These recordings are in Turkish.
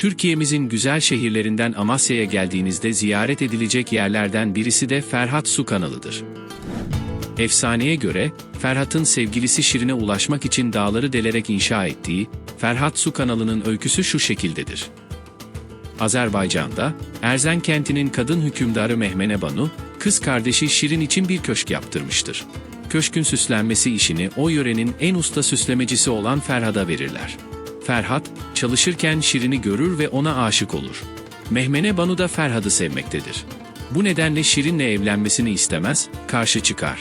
Türkiye'mizin güzel şehirlerinden Amasya'ya geldiğinizde ziyaret edilecek yerlerden birisi de Ferhat Su kanalıdır. Efsaneye göre, Ferhat'ın sevgilisi Şirin'e ulaşmak için dağları delerek inşa ettiği, Ferhat Su kanalının öyküsü şu şekildedir. Azerbaycan'da, Erzen kentinin kadın hükümdarı Mehmene Banu, kız kardeşi Şirin için bir köşk yaptırmıştır. Köşkün süslenmesi işini o yörenin en usta süslemecisi olan Ferhat'a verirler. Ferhat, çalışırken Şirin'i görür ve ona aşık olur. Mehmene Banu da Ferhat'ı sevmektedir. Bu nedenle Şirin'le evlenmesini istemez, karşı çıkar.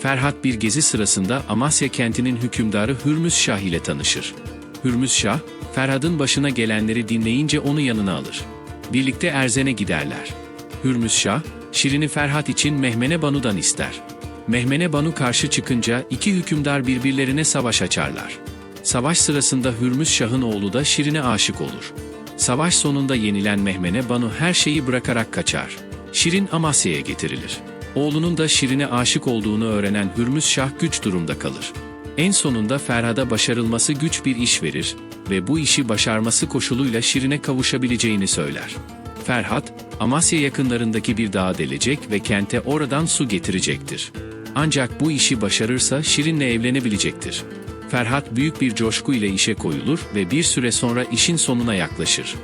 Ferhat bir gezi sırasında Amasya kentinin hükümdarı Hürmüz Şah ile tanışır. Hürmüz Şah, Ferhat'ın başına gelenleri dinleyince onu yanına alır. Birlikte Erzen'e giderler. Hürmüz Şah, Şirin'i Ferhat için Mehmene Banu'dan ister. Mehmene Banu karşı çıkınca iki hükümdar birbirlerine savaş açarlar. Savaş sırasında Hürmüz Şah'ın oğlu da Şirin'e aşık olur. Savaş sonunda yenilen Mehmene Banu her şeyi bırakarak kaçar. Şirin Amasya'ya getirilir. Oğlunun da Şirin'e aşık olduğunu öğrenen Hürmüz Şah güç durumda kalır. En sonunda Ferhat'a başarılması güç bir iş verir ve bu işi başarması koşuluyla Şirin'e kavuşabileceğini söyler. Ferhat, Amasya yakınlarındaki bir dağa delecek ve kente oradan su getirecektir. Ancak bu işi başarırsa Şirin'le evlenebilecektir. Ferhat büyük bir coşku ile işe koyulur ve bir süre sonra işin sonuna yaklaşır.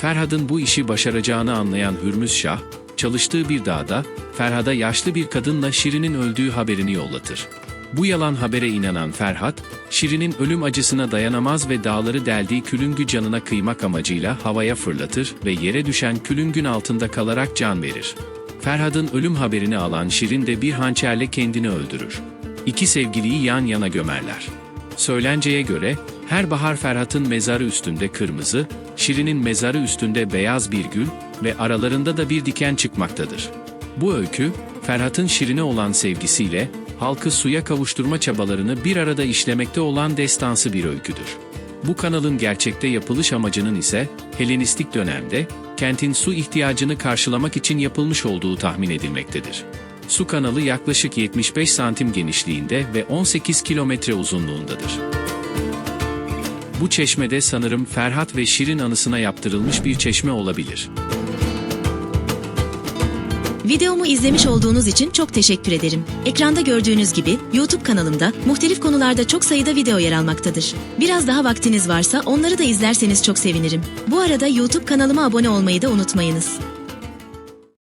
Ferhat'ın bu işi başaracağını anlayan Hürmüz Şah, çalıştığı bir dağda, Ferhat'a yaşlı bir kadınla Şirin'in öldüğü haberini yollatır. Bu yalan habere inanan Ferhat, Şirin'in ölüm acısına dayanamaz ve dağları deldiği külüngü canına kıymak amacıyla havaya fırlatır ve yere düşen külüngün altında kalarak can verir. Ferhat'ın ölüm haberini alan Şirin de bir hançerle kendini öldürür. İki sevgiliyi yan yana gömerler. Söylenceye göre, her bahar Ferhat'ın mezarı üstünde kırmızı, Şirin'in mezarı üstünde beyaz bir gül ve aralarında da bir diken çıkmaktadır. Bu öykü, Ferhat'ın Şirin'e olan sevgisiyle, halkı suya kavuşturma çabalarını bir arada işlemekte olan destansı bir öyküdür. Bu kanalın gerçekte yapılış amacının ise, Helenistik dönemde, kentin su ihtiyacını karşılamak için yapılmış olduğu tahmin edilmektedir. Su kanalı yaklaşık 75 santim genişliğinde ve 18 kilometre uzunluğundadır. Bu çeşmede sanırım Ferhat ve Şirin anısına yaptırılmış bir çeşme olabilir. Videomu izlemiş olduğunuz için çok teşekkür ederim. Ekranda gördüğünüz gibi YouTube kanalımda muhtelif konularda çok sayıda video yer almaktadır. Biraz daha vaktiniz varsa onları da izlerseniz çok sevinirim. Bu arada YouTube kanalıma abone olmayı da unutmayınız.